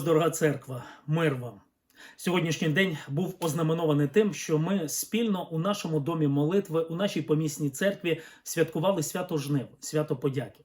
вас, дорога церква, мир вам. Сьогоднішній день був ознаменований тим, що ми спільно у нашому домі молитви, у нашій помісній церкві святкували свято жнив, свято подяки.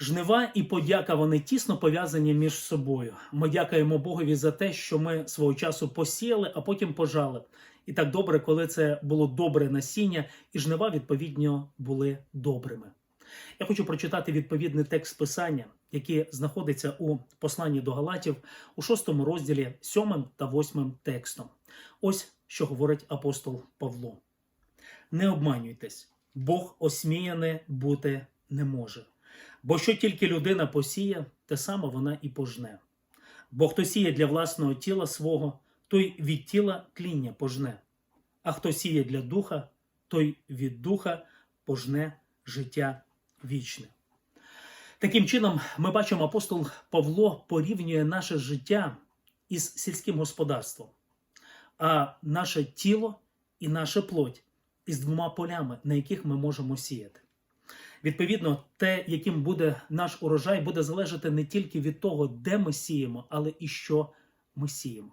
Жнива і подяка вони тісно пов'язані між собою. Ми дякуємо Богові за те, що ми свого часу посіяли, а потім пожали. І так добре, коли це було добре насіння, і жнива відповідно були добрими. Я хочу прочитати відповідний текст писання, який знаходиться у посланні до Галатів у шостому розділі, сьомим та восьмим текстом. Ось що говорить апостол Павло: Не обманюйтесь, Бог осміяне бути не може. Бо що тільки людина посіє, те саме вона і пожне. Бо хто сіє для власного тіла свого, той від тіла тління пожне, а хто сіє для духа, той від духа пожне життя вічне. Таким чином, ми бачимо, апостол Павло порівнює наше життя із сільським господарством, а наше тіло і наша плоть із двома полями, на яких ми можемо сіяти. Відповідно, те, яким буде наш урожай, буде залежати не тільки від того, де ми сіємо, але і що ми сіємо.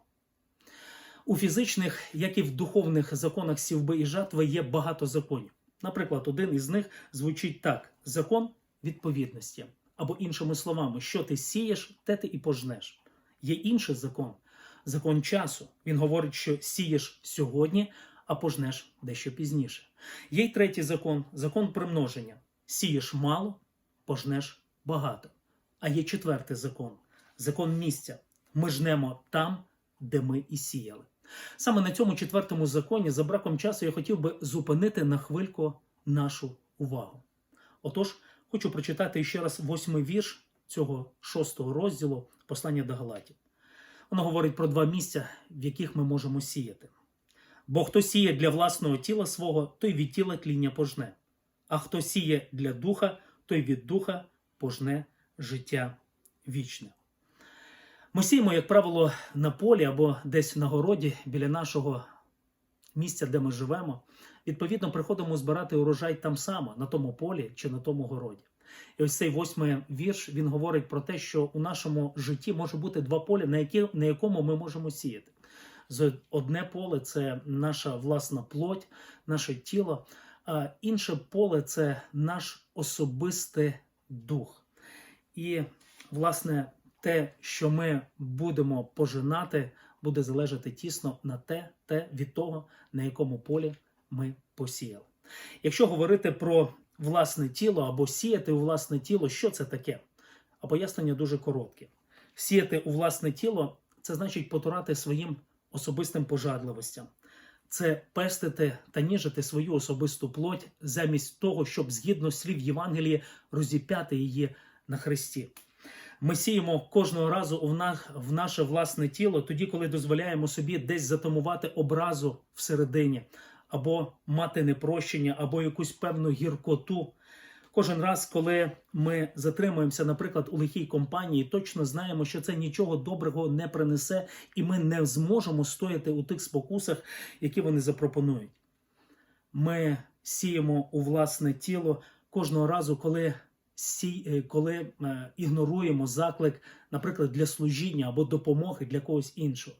У фізичних, як і в духовних законах сівби і жатви є багато законів. Наприклад, один із них звучить так: закон відповідності. Або іншими словами, що ти сієш, те ти і пожнеш. Є інший закон закон часу. Він говорить, що сієш сьогодні, а пожнеш дещо пізніше. Є й третій закон закон примноження. Сієш мало, пожнеш багато. А є четвертий закон закон місця. Ми жнемо там, де ми і сіяли. Саме на цьому четвертому законі, за браком часу, я хотів би зупинити на хвильку нашу увагу. Отож, хочу прочитати ще раз восьмий вірш цього шостого розділу послання до Галатів. Воно говорить про два місця, в яких ми можемо сіяти. Бо хто сіє для власного тіла свого, той від тіла тління пожне, а хто сіє для духа, той від духа пожне життя вічне. Ми сіємо, як правило, на полі або десь на городі біля нашого місця, де ми живемо. Відповідно, приходимо збирати урожай там само, на тому полі чи на тому городі. І ось цей восьмий вірш він говорить про те, що у нашому житті може бути два поля, на, які, на якому ми можемо сіяти. Одне поле це наша власна плоть, наше тіло, а інше поле це наш особистий дух. І, власне, те, що ми будемо пожинати, буде залежати тісно на те, те від того, на якому полі ми посіяли. Якщо говорити про власне тіло або сіяти у власне тіло, що це таке? А пояснення дуже коротке. Сіяти у власне тіло це значить потурати своїм особистим пожадливостям. Це пестити та ніжити свою особисту плоть замість того, щоб згідно слів Євангелії розіп'яти її на хресті. Ми сіємо кожного разу в, на, в наше власне тіло, тоді, коли дозволяємо собі десь затамувати образу всередині, або мати непрощення, або якусь певну гіркоту. Кожен раз, коли ми затримуємося, наприклад, у лихій компанії, точно знаємо, що це нічого доброго не принесе, і ми не зможемо стояти у тих спокусах, які вони запропонують. Ми сіємо у власне тіло кожного разу, коли коли е, ігноруємо заклик, наприклад, для служіння або допомоги для когось іншого.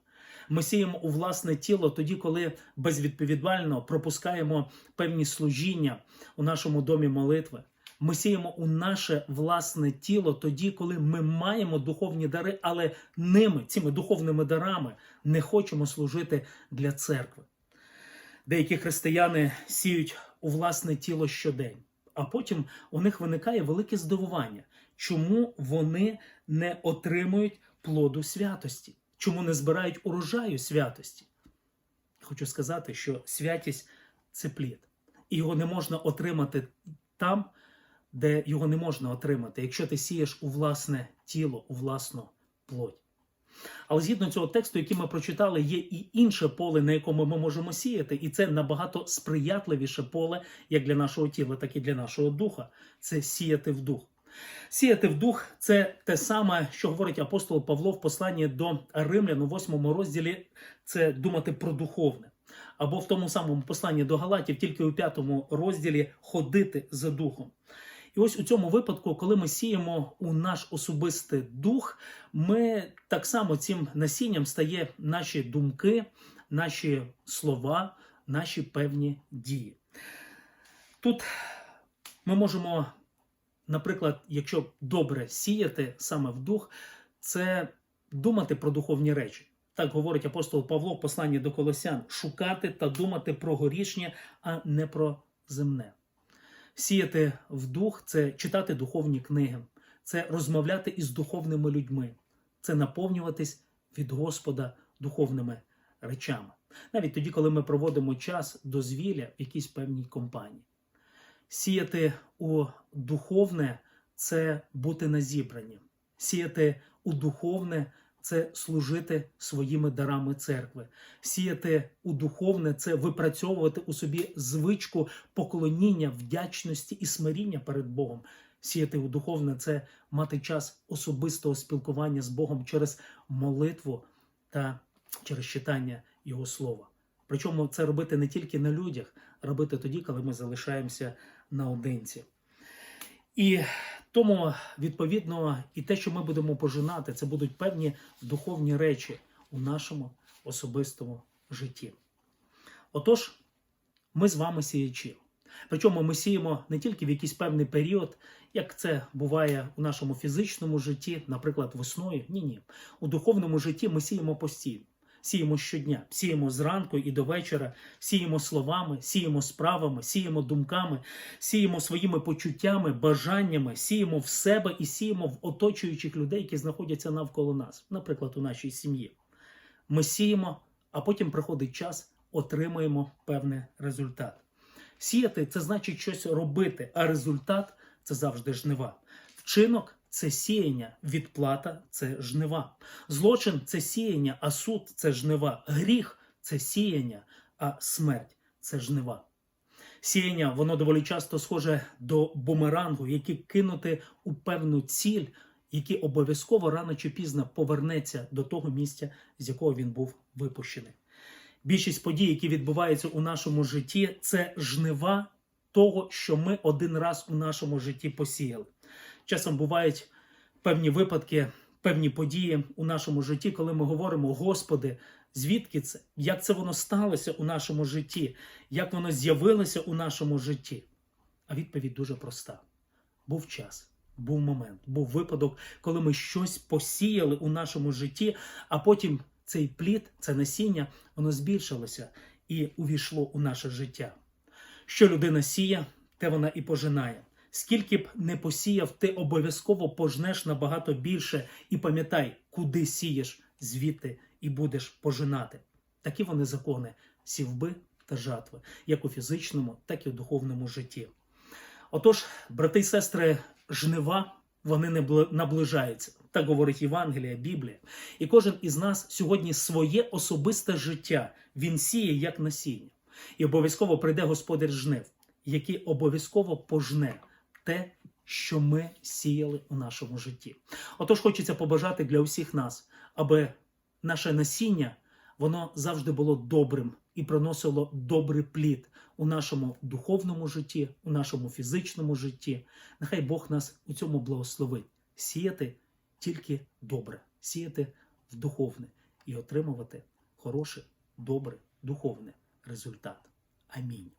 Ми сіємо у власне тіло тоді, коли безвідповідально пропускаємо певні служіння у нашому домі молитви. Ми сіємо у наше власне тіло тоді, коли ми маємо духовні дари, але ними, цими духовними дарами, не хочемо служити для церкви. Деякі християни сіють у власне тіло щодень а потім у них виникає велике здивування, чому вони не отримують плоду святості, чому не збирають урожаю святості. Хочу сказати, що святість це плід, і його не можна отримати там, де його не можна отримати, якщо ти сієш у власне тіло, у власну плоть. Але згідно цього тексту, який ми прочитали, є і інше поле, на якому ми можемо сіяти, і це набагато сприятливіше поле як для нашого тіла, так і для нашого духа. Це сіяти в дух. Сіяти в дух це те саме, що говорить апостол Павло в посланні до Римлян у восьмому розділі. Це думати про духовне. Або в тому самому посланні до Галатів, тільки у п'ятому розділі ходити за духом. І ось у цьому випадку, коли ми сіємо у наш особистий дух, ми так само цим насінням стає наші думки, наші слова, наші певні дії. Тут ми можемо, наприклад, якщо добре сіяти саме в дух, це думати про духовні речі. Так говорить апостол Павло в посланні до Колосян: шукати та думати про горішнє, а не про земне. Сіяти в дух це читати духовні книги, це розмовляти із духовними людьми, це наповнюватись від Господа духовними речами. Навіть тоді, коли ми проводимо час дозвілля в якійсь певній компанії. Сіяти у духовне це бути на зібранні. Сіяти у духовне це служити своїми дарами церкви. Сіяти у духовне це випрацьовувати у собі звичку поклоніння, вдячності і смиріння перед Богом. Сіяти у духовне це мати час особистого спілкування з Богом через молитву та через читання Його слова. Причому це робити не тільки на людях, робити тоді, коли ми залишаємося наодинці. І тому, відповідно, і те, що ми будемо пожинати, це будуть певні духовні речі у нашому особистому житті. Отож, ми з вами сіячі. Причому ми сіємо не тільки в якийсь певний період, як це буває у нашому фізичному житті, наприклад, весною. Ні, ні. У духовному житті ми сіємо постійно. Сіємо щодня, сіємо зранку і до вечора, сіємо словами, сіємо справами, сіємо думками, сіємо своїми почуттями, бажаннями, сіємо в себе і сіємо в оточуючих людей, які знаходяться навколо нас, наприклад, у нашій сім'ї. Ми сіємо, а потім приходить час, отримуємо певний результат. Сіяти це значить щось робити, а результат це завжди жнива. Вчинок це сіяння, відплата це жнива. Злочин це сіяння, а суд це жнива. Гріх це сіяння, а смерть це жнива. Сіяння, воно доволі часто схоже до бумерангу, який кинути у певну ціль, який обов'язково рано чи пізно повернеться до того місця, з якого він був випущений. Більшість подій, які відбуваються у нашому житті, це жнива того, що ми один раз у нашому житті посіяли. Часом бувають певні випадки, певні події у нашому житті, коли ми говоримо: Господи, звідки це? Як це воно сталося у нашому житті? Як воно з'явилося у нашому житті? А відповідь дуже проста: був час, був момент, був випадок, коли ми щось посіяли у нашому житті, а потім цей плід, це насіння, воно збільшилося і увійшло у наше життя. Що людина сіє, те вона і пожинає. Скільки б не посіяв, ти обов'язково пожнеш набагато більше і пам'ятай, куди сієш, звідти і будеш пожинати. Такі вони закони сівби та жатви, як у фізичному, так і у духовному житті. Отож, брати й сестри, жнива вони не бли- наближаються. Так говорить Євангелія, Біблія. І кожен із нас сьогодні своє особисте життя він сіє як насіння. І обов'язково прийде Господар жнив, який обов'язково пожне те, що ми сіяли у нашому житті. Отож, хочеться побажати для усіх нас, аби наше насіння воно завжди було добрим і приносило добрий плід у нашому духовному житті, у нашому фізичному житті. Нехай Бог нас у цьому благословить. Сіяти тільки добре, сіяти в духовне і отримувати хороший, добрий, духовний результат. Амінь.